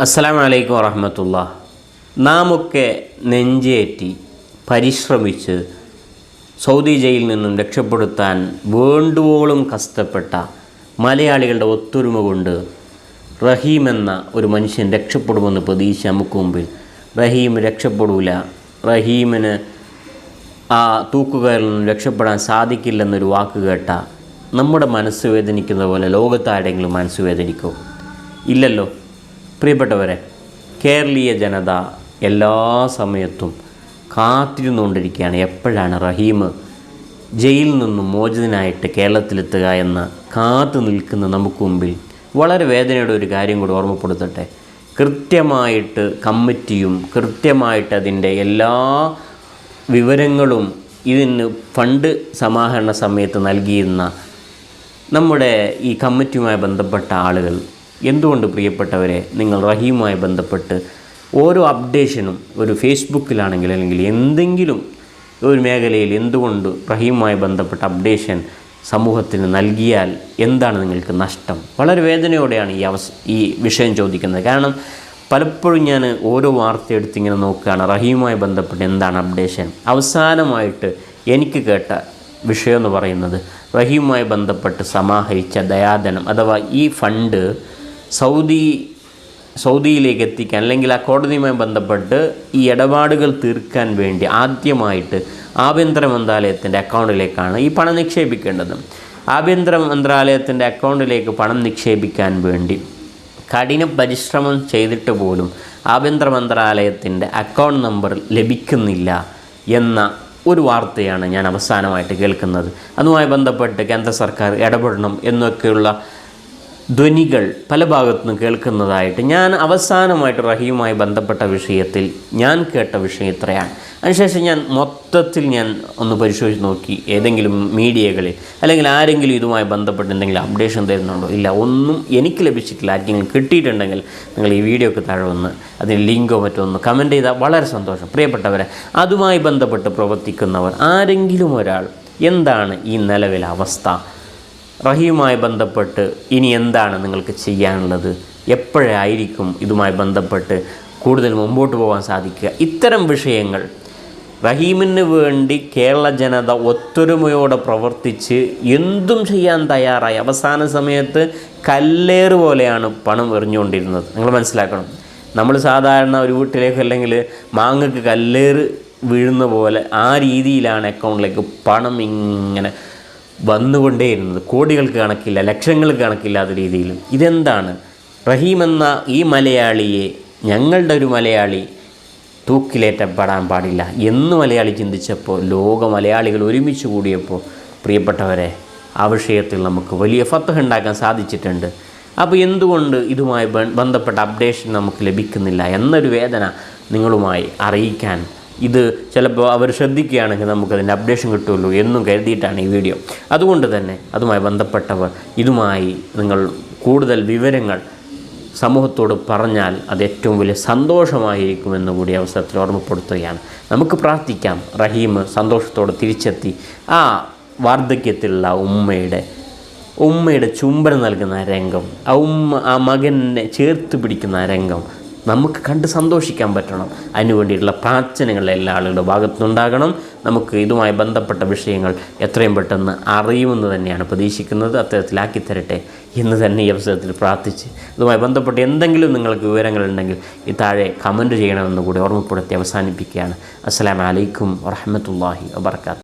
അസ്സലാം അലൈക്കും വറഹമത്തുള്ള. നാമൊക്കെ നെഞ്ചേറ്റി പരിശ്രമിച്ച് സൗദി ജയിൽ നിന്നും രക്ഷപ്പെടുത്താൻ വേണ്ടുവോളം കഷ്ടപ്പെട്ട മലയാളികളുടെ ഒത്തൊരുമ കൊണ്ട് റഹീം എന്ന ഒരു മനുഷ്യൻ രക്ഷപ്പെടുമെന്ന് പ്രതീക്ഷ നമുക്ക് മുമ്പിൽ. റഹീം രക്ഷപ്പെടൂല. റഹീമിന് ആ തൂക്കുകയറിൽ നിന്നും രക്ഷപ്പെടാൻ സാധിക്കില്ലെന്നൊരു വാക്ക് കേട്ട നമ്മുടെ മനസ്സ് വേദനിക്കുന്ന പോലെ ലോകത്താരെങ്കിലും മനസ്സ് വേദനിക്കും? ഇല്ലല്ലോ. പ്രിയപ്പെട്ടവരെ കേരളീയ ജനത എല്ലാ സമയത്തും കാത്തിരുന്നുകൊണ്ടിരിക്കുകയാണ്. എപ്പോഴാണ് റഹീം ജയിലിൽ നിന്നും മോചിതനായിട്ട് കേരളത്തിലെത്തുക എന്ന് കാത്തു നിൽക്കുന്ന നമുക്ക് മുമ്പിൽ? വളരെ വേദനയുടെ ഒരു കാര്യം കൂടി ഓർമ്മപ്പെടുത്തട്ടെ. കൃത്യമായിട്ട് കമ്മിറ്റിയും കൃത്യമായിട്ട് അതിന്റെ എല്ലാ വിവരങ്ങളും ഇതിന് ഫണ്ട് സമാഹരണ സമയത്ത് നൽകിയിരുന്ന നമ്മുടെ ഈ കമ്മിറ്റിയുമായി ബന്ധപ്പെട്ട ആളുകൾ എന്തുകൊണ്ട് പ്രിയപ്പെട്ടവരെ നിങ്ങൾ റഹീമുമായി ബന്ധപ്പെട്ട് ഓരോ അപ്ഡേഷനും ഒരു ഫേസ്ബുക്കിലാണെങ്കിൽ അല്ലെങ്കിൽ എന്തെങ്കിലും ഒരു മേഖലയിൽ എന്തുകൊണ്ട് റഹീമുമായി ബന്ധപ്പെട്ട അപ്ഡേഷൻ സമൂഹത്തിന് നൽകിയാൽ എന്താണ് നിങ്ങൾക്ക് നഷ്ടം? വളരെ വേദനയോടെയാണ് ഈ അവസ് ഈ വിഷയം ചോദിക്കുന്നത്. കാരണം പലപ്പോഴും ഞാൻ ഓരോ വാർത്ത എടുത്തിങ്ങനെ നോക്കുകയാണ് റഹീമുമായി ബന്ധപ്പെട്ട് എന്താണ് അപ്ഡേഷൻ? അവസാനമായിട്ട് എനിക്ക് കേട്ട വിഷയം എന്ന് പറയുന്നത് റഹീമുമായി ബന്ധപ്പെട്ട് സമാഹരിച്ച ദയാധനം അഥവാ ഈ ഫണ്ട് സൗദി സൗദിയിലേക്ക് എത്തിക്കാൻ അല്ലെങ്കിൽ ആ കോടതിയുമായി ബന്ധപ്പെട്ട് ഈ ഇടപാടുകൾ തീർക്കാൻ വേണ്ടി ആദ്യമായിട്ട് ആഭ്യന്തര മന്ത്രാലയത്തിന്റെ അക്കൗണ്ടിലേക്കാണ് ഈ പണം നിക്ഷേപിക്കേണ്ടത്. ആഭ്യന്തര മന്ത്രാലയത്തിന്റെ അക്കൗണ്ടിലേക്ക് പണം നിക്ഷേപിക്കാൻ വേണ്ടി കഠിന പരിശ്രമം ചെയ്തിട്ട് പോലും ആഭ്യന്തര മന്ത്രാലയത്തിന്റെ അക്കൗണ്ട് നമ്പർ ലഭിക്കുന്നില്ല എന്ന ഒരു വാർത്തയാണ് ഞാൻ അവസാനമായിട്ട് കേൾക്കുന്നത്. അതുമായി ബന്ധപ്പെട്ട് കേന്ദ്ര സർക്കാർ ഇടപെടണം എന്നൊക്കെയുള്ള ധ്വനികൾ പല ഭാഗത്തുനിന്ന് കേൾക്കുന്നതായിട്ട് ഞാൻ അവസാനമായിട്ട് റഹീമുമായി ബന്ധപ്പെട്ട വിഷയത്തിൽ ഞാൻ കേട്ട വിഷയം ഇത്രയാണ്. അതിനുശേഷം ഞാൻ മൊത്തത്തിൽ ഞാൻ ഒന്ന് പരിശോധിച്ച് നോക്കി ഏതെങ്കിലും മീഡിയകളിൽ അല്ലെങ്കിൽ ആരെങ്കിലും ഇതുമായി ബന്ധപ്പെട്ട് എന്തെങ്കിലും അപ്ഡേഷൻ തരുന്നുണ്ടോ? ഇല്ല ഒന്നും എനിക്ക് ലഭിച്ചിട്ടില്ല. ആർക്കെങ്കിലും കിട്ടിയിട്ടുണ്ടെങ്കിൽ നിങ്ങൾ ഈ വീഡിയോക്ക് താഴെ ഒന്ന് അതിന് ലിങ്കോ മറ്റോ ഒന്ന് കമന്റ് ചെയ്താൽ വളരെ സന്തോഷം. പ്രിയപ്പെട്ടവരെ അതുമായി ബന്ധപ്പെട്ട് പ്രവർത്തിക്കുന്നവർ ആരെങ്കിലും ഒരാൾ എന്താണ് ഈ നിലവിലെ അവസ്ഥ? റഹീമുമായി ബന്ധപ്പെട്ട് ഇനി എന്താണ് നിങ്ങൾക്ക് ചെയ്യാനുള്ളത്? എപ്പോഴായിരിക്കും ഇതുമായി ബന്ധപ്പെട്ട് കൂടുതൽ മുമ്പോട്ട് പോകാൻ സാധിക്കുക? ഇത്തരം വിഷയങ്ങൾ റഹീമിന് വേണ്ടി കേരള ജനത ഒത്തൊരുമയോടെ പ്രവർത്തിച്ച് എന്തും ചെയ്യാൻ തയ്യാറായി. അവസാന സമയത്ത് കല്ലേറ് പോലെയാണ് പണം എറിഞ്ഞുകൊണ്ടിരുന്നത്. നിങ്ങൾ മനസ്സിലാക്കണം. നമ്മൾ സാധാരണ ഒരു വീട്ടിലേക്ക് അല്ലെങ്കിൽ മാങ്ങക്ക് കല്ലേറ് വീഴുന്ന പോലെ ആ രീതിയിലാണ് അക്കൗണ്ടിലേക്ക് പണം ഇങ്ങനെ വന്നുകൊണ്ടേയിരുന്നത്. കോടികൾക്ക് കണക്കില്ല ലക്ഷങ്ങൾക്ക് കണക്കില്ലാത്ത രീതിയിൽ. ഇതെന്താണ്? റഹീം എന്ന ഈ മലയാളിയെ ഞങ്ങളുടെ ഒരു മലയാളി തൂക്കിലേറ്റപ്പെടാൻ പാടില്ല. എന്ന് മലയാളി ചിന്തിച്ചപ്പോൾ ലോക മലയാളികൾ ഒരുമിച്ച് കൂടിയപ്പോൾ പ്രിയപ്പെട്ടവരെ ആ വിഷയത്തിൽ നമുക്ക് വലിയ ഫത്തഹ ഉണ്ടാക്കാൻ സാധിച്ചിട്ടുണ്ട്. അപ്പോൾ എന്തുകൊണ്ട് ഇതുമായി ബന്ധപ്പെട്ട അപ്ഡേഷൻ നമുക്ക് ലഭിക്കുന്നില്ല എന്നൊരു വേദന നിങ്ങളുമായി അറിയിക്കാൻ ഇത് ചിലപ്പോൾ അവർ ശ്രദ്ധിക്കുകയാണെങ്കിൽ നമുക്കതിന്റെ അപ്ഡേഷൻ കിട്ടുമല്ലോ എന്നും കരുതിയിട്ടാണ് ഈ വീഡിയോ അതുകൊണ്ട് തന്നെ അതുമായി ബന്ധപ്പെട്ടവർ ഇതുമായി നിങ്ങൾ കൂടുതൽ വിവരങ്ങൾ സമൂഹത്തോട് പറഞ്ഞാൽ അത് ഏറ്റവും വലിയ സന്തോഷമായിരിക്കുമെന്ന് കൂടി അവസരത്തിൽ ഓർമ്മപ്പെടുത്തുകയാണ്. നമുക്ക് പ്രാർത്ഥിക്കാം. റഹീം സന്തോഷത്തോടെ തിരിച്ചെത്തി. ആ വാർദ്ധക്യത്തിലുള്ള ഉമ്മയുടെ ഉമ്മയുടെ ചുംബനം നൽകുന്ന രംഗം ആ ഉമ്മ ആ മകനെ ചേർത്ത് പിടിക്കുന്ന രംഗം നമുക്ക് കണ്ട് സന്തോഷിക്കാൻ പറ്റണം. അതിനു വേണ്ടിയിട്ടുള്ള പ്രാർത്ഥനകൾ എല്ലാ ആളുകളുടെ ഭാഗത്തുനിന്നുണ്ടാകണം. നമുക്ക് ഇതുമായി ബന്ധപ്പെട്ട വിഷയങ്ങൾ എത്രയും പെട്ടെന്ന് അറിയുമെന്ന് തന്നെയാണ് പ്രതീക്ഷിക്കുന്നത്. അത്തരത്തിലാക്കി തരട്ടെ എന്ന് തന്നെ ഈ അവസരത്തിൽ പ്രാർത്ഥിച്ച് ഇതുമായി ബന്ധപ്പെട്ട് എന്തെങ്കിലും നിങ്ങൾക്ക് വിവരങ്ങളുണ്ടെങ്കിൽ ഈ താഴെ കമന്റ് ചെയ്യണമെന്ന് കൂടി ഓർമ്മപ്പെടുത്തി അവസാനിപ്പിക്കുകയാണ്. അസ്സാം വലൈക്കും വറഹമത്തല്ലാഹി വാബർക്കാത്തു